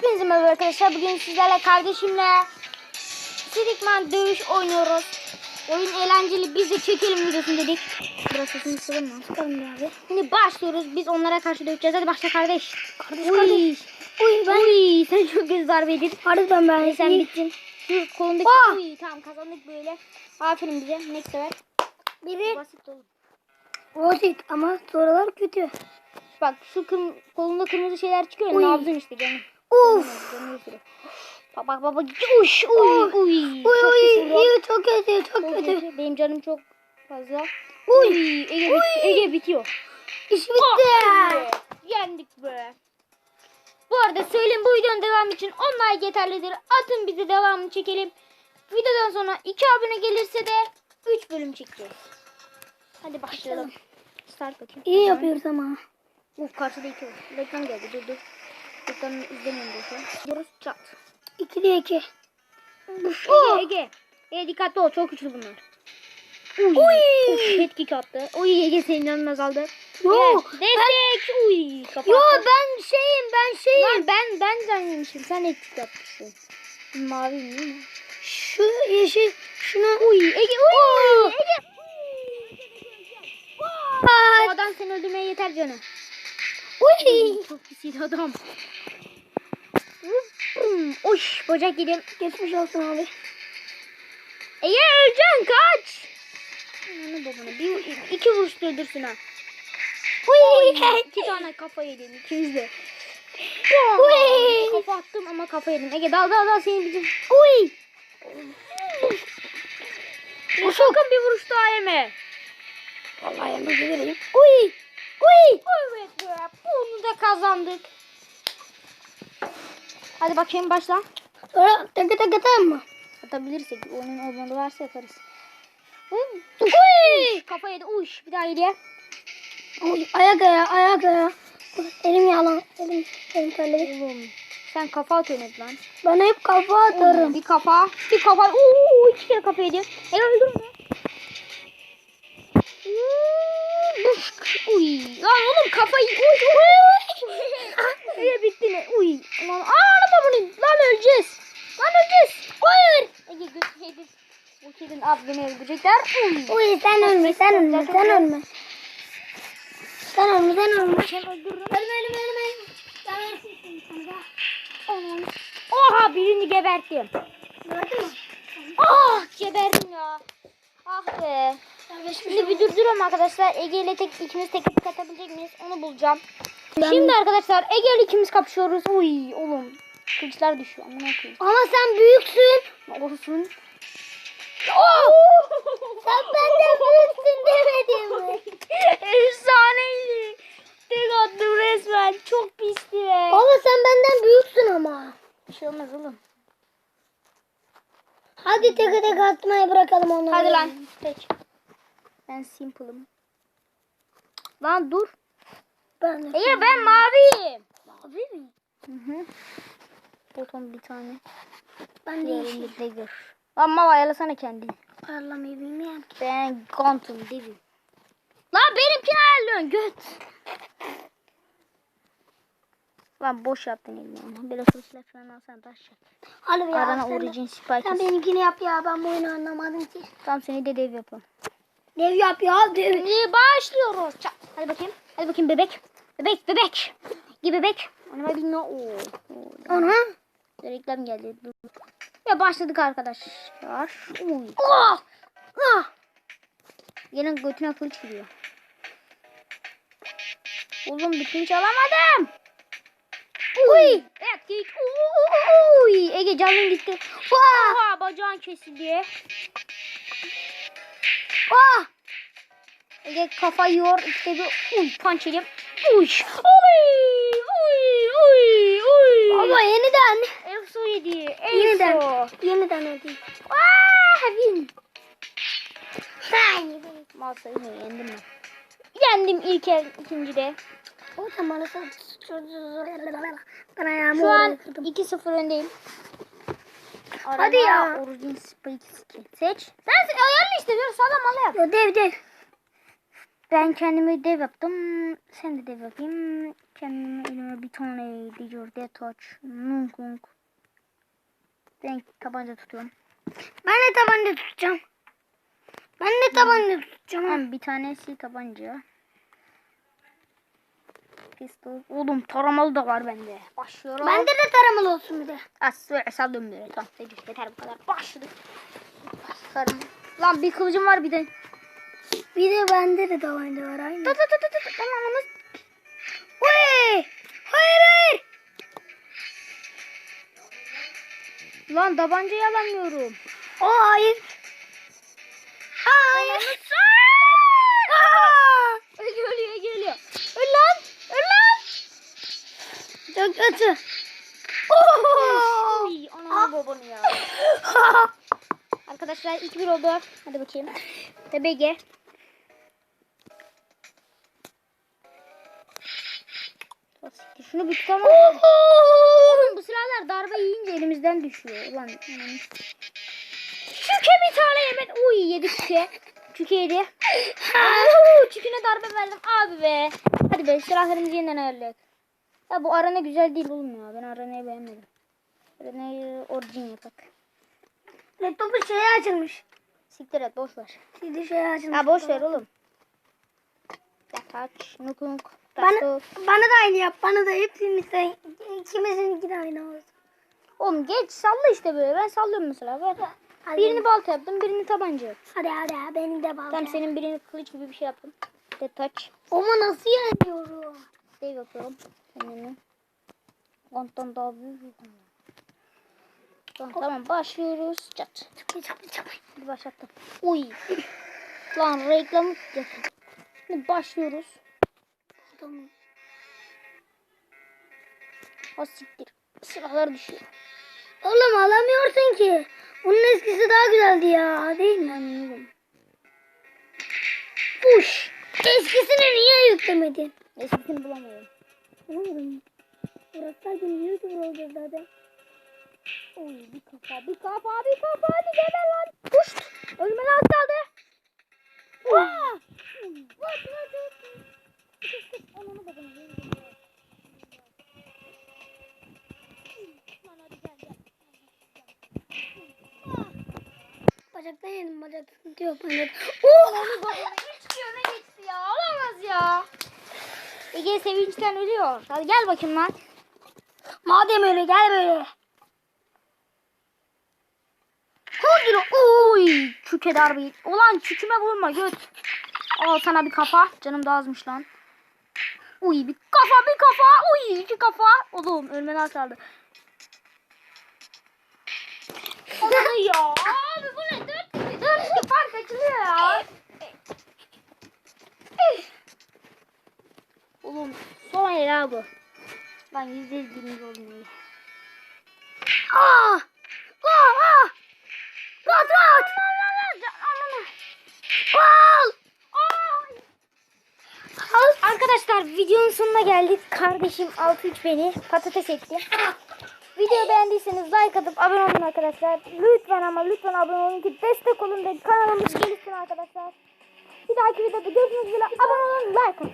Hepinize merhaba arkadaşlar. Bugün sizlerle kardeşimle Stickman dövüş oynuyoruz. Oyun eğlenceli. Biz de çekelim videosunu dedik. Biraz sesini sıkalım mı? Sıkalım abi. Şimdi başlıyoruz. Biz onlara karşı dövüşeceğiz. Hadi başla kardeş. Kardeş Uy. kardeş. Uy ben Uy sen çok göz darbe yedin. harbiden ben Sen sen bittin. Şu kolundaki Ah! uy tamam kazandık böyle. Aferin bize. Next sefer. biri Basit olur. Rosit ama sorular kötü. Bak şu kırm kolunda kırmızı şeyler çıkıyor. Uy. Nabzın işte canım. Uf. Bak bak bak. Uş uy uy. Uy Çok uy vurdu. iyi çok kötü çok kötü. Benim canım çok fazla. Uy. Uy, Ege, bit- Ege bitiyor. İş bitti. Be, Yendik be. Bu arada söyleyeyim bu videonun devamı için 10 like yeterlidir. Atın bize devamını çekelim. Videodan sonra 2 abone gelirse de 3 bölüm çekeceğiz. Hadi başlayalım. Start bakayım. İyi yapıyoruz ama. Uf karşıda 2 var. Reklam geldi dur dur. Reklamı izlemiyorum da şu an. Diyoruz çat. 2 diye 2. Uf, Oh. Ege Ege. Ege dikkatli ol çok güçlü bunlar. Uy. Uf, head kick attı. Uy Ege senin canın azaldı. Yo, Evet, Destek. Uy kafa Yo ben şeyim ben şeyim. Lan ben ben zannetmişim. Sen head kick yapmışsın. Mavi mi? Şu yeşil şunu. Uy Ege uy. Ege. O Aa, adam seni öldürmeye yeter canı. Uy. Çok pis adam. Hmm, Oş bacak yedim. Geçmiş olsun abi. Ege öleceksin kaç. Ananı babanı. Bir, iki vuruş öldürsün ha. Uy. İki tane kafa yedim ikimiz de. Uy. Kafa attım ama kafa yedim. Ege dal dal dal seni bizim. Uy. Bu sakın bir vuruş daha yeme. Vallahi yanına geleyim. Uy. Uy. Evet be. Bunu da kazandık. Hadi bakayım başla. Sonra tek tek atalım mı? Atabilirsek onun olmalı varsa yaparız. Uy. Kafa yedi. Uş. Bir daha yedi. Uy. Ayak ayağı ayak ayağı. Elim yalan. Elim, elim terledi. Oğlum. Sen kafa atıyorsun hep lan. Ben hep kafa atarım. Bir kafa. Bir kafa. Uuu. iki kere kafa yedi. Ege öldür mü? Uy. Lan oğlum kafayı. Uy. Uy. Ege bitti mi? Uy. Lan aa araba bunu. Lan öleceğiz. Lan öleceğiz. Hayır. Ege götü yedi. Bu abini öldürecekler. Uy. Sen ölme sen ölme sen ölme. Sen ölme sen ölme. Sen öldürürüm. Ölme ölme ölme. Ben Aman. Oha birini geberttim. Gördün mü? Ah geberdim ya. Ah be. Şimdi bir durduruyorum arkadaşlar. Ege ile tek ikimiz tek tek atabilecek miyiz? Onu bulacağım. Ben- Şimdi arkadaşlar Ege ile ikimiz kapışıyoruz. Uy oğlum. Kılıçlar düşüyor. Ama sen büyüksün. Olsun. Oh! Sen benden büyüksün demedim mi? Efsaneydi. Tek attım resmen. Çok pisti be. Ama sen benden büyüksün ama. Bir şey olmaz oğlum. Hadi tek tek atmayı bırakalım onu. Hadi lan. Tek. Ben simple'ım. Lan dur. Ben de. Ege ben maviyim. Abi mi? Hı hı. Boton bir tane. Ben de yeşil. Dagger. Lan mal ayarlasana kendini. Parlamayı bilmeyen. Ben Quantum Devil. Lan benimkini ayarlıyorsun göt. Lan boş yaptın elini ama. Böyle kılıçla falan alsan taş çek. Hadi ya. Arana sen, Origin sen Spikes. benimkini yap ya. Ben bu oyunu anlamadım ki. Tamam seni de dev yapalım. Dev yap ya dev. Şimdi başlıyoruz. Çak. Hadi bakayım. Hadi bakayım bebek. Bebek bebek. Gibi bebek. Onu ben bilmiyorum. Oo. Oo. Ana. Reklam geldi. Dur. Ve başladık arkadaşlar. Uy. Oh! Ah! Gelin götüne kılıç giriyor. Oğlum bir kılıç alamadım. Uy. Git. Uy. Ege canın gitti. Oha bacağın kesildi. Ah. Ege kafa yiyor. İşte bir uy punch edeyim. Uy. Uy. Uy. Uy. Uy. Ama yeniden. Efso. Yeniden. Yeniden hadi. Ah, win. Hayır. Malsayı yendim ben. Yendim ilk el, ikinci de. O zaman ben ayağımı Şu an oraya kırdım. 2-0 öndeyim. Hadi ya. Origin Spike. Seç. Sen se- ayarla işte. Diyor, sana mal yap. Yo, dev dev. Ben kendime dev yaptım. Sen de dev yapayım. Kendime elime bir tane diyor detoç. Nunk nunk. Ben tabanca tutuyorum. Ben de tabanca tutacağım. Ben de tabanca tutacağım. Hem bir tanesi tabanca. Pistol. Oğlum taramalı da var bende. Başlıyorum. Bende de taramalı olsun bir de. As ve saldım böyle. Tamam yeter bu kadar. Başladık. Sarım. Lan bir kılıcım var bir de. Bir de bende de tabanca var aynı. Tut tut tut tut. Lan tabancayı alamıyorum. O hayır. Hayır. Aa! Geliyor geliyor. Öl lan. Öl lan. Çok kötü. Uy, ananı babanı ya. Arkadaşlar 2-1 oldu. Hadi bakayım. TBG. Şunu bir tutamam. Oğlum bu silahlar darbe yiyince elimizden düşüyor. Ulan. Çüke bir tane yemek. Uy yedi çüke. Çüke yedi. Çüküne darbe verdim abi be. Hadi be silahlarımızı yeniden ayarlayalım. Ya bu arena güzel değil oğlum ya. Ben arenayı beğenmedim. Arenayı orijin yapak. Laptopun şeyi açılmış. Siktir et boş ver. CD şeyi açılmış. Ya boş ver oğlum. Ya taç, nuk nuk. Bana, Bana... bana da aynı yap. Bana da hepimiz de ikimizinki de aynı olsun. Oğlum geç salla işte böyle. Ben sallıyorum mesela. Ver. Hadi. Birini balta yaptım, birini tabanca yaptım. Hadi hadi hadi benim de bal. Tamam senin birini kılıç gibi bir şey yaptım. De taç. Ama nasıl yeniyorum? Save yapıyorum. Kendimi. Ondan daha büyük. Tamam, tamam başlıyoruz. Çat. Çabuk çabuk çabuk. Bir başlattım. Uy. Lan reklamı. Şimdi başlıyoruz. Tamam. O siktir. Silahlar düşüyor. Oğlum alamıyorsun ki. Bunun eskisi daha güzeldi ya. Değil mi? Anlıyorum. Puş. Eskisini niye yüklemedin? Eskisini bulamıyorum. Oğlum. Bıraksaydın YouTuber olacak zaten. Oy bir kafa bir kafa bir kafa hadi geber lan. Yedim bacak sıkıntı yok bende. Ananı babanı. Hiç öne geçti ya. Olamaz ya. Ege sevinçten ölüyor. Hadi gel bakayım lan. Madem öyle gel böyle. Lan. Oy. Çüke darbeyi. Ulan çüküme vurma göt. Al sana bir kafa. Canım da azmış lan. Uy bir kafa bir kafa. Uy iki kafa. Oğlum ölmen az kaldı. Ananı ya. Abi bu ne? Dört iki fark açılıyor ya. Oğlum son el ha bu. Lan yüzde yüz birinci oldum. iyi. Aa! Aa! Aa! Rahat rahat. Ananı. Al. Arkadaşlar videonun sonuna geldik. Kardeşim 63 beni patates etti. Videoyu beğendiyseniz like atıp abone olun arkadaşlar. Lütfen ama lütfen abone olun ki destek olun da kanalımız gelişsin arkadaşlar. Bir dahaki videoda görüşmek üzere. Abone olun, like atın.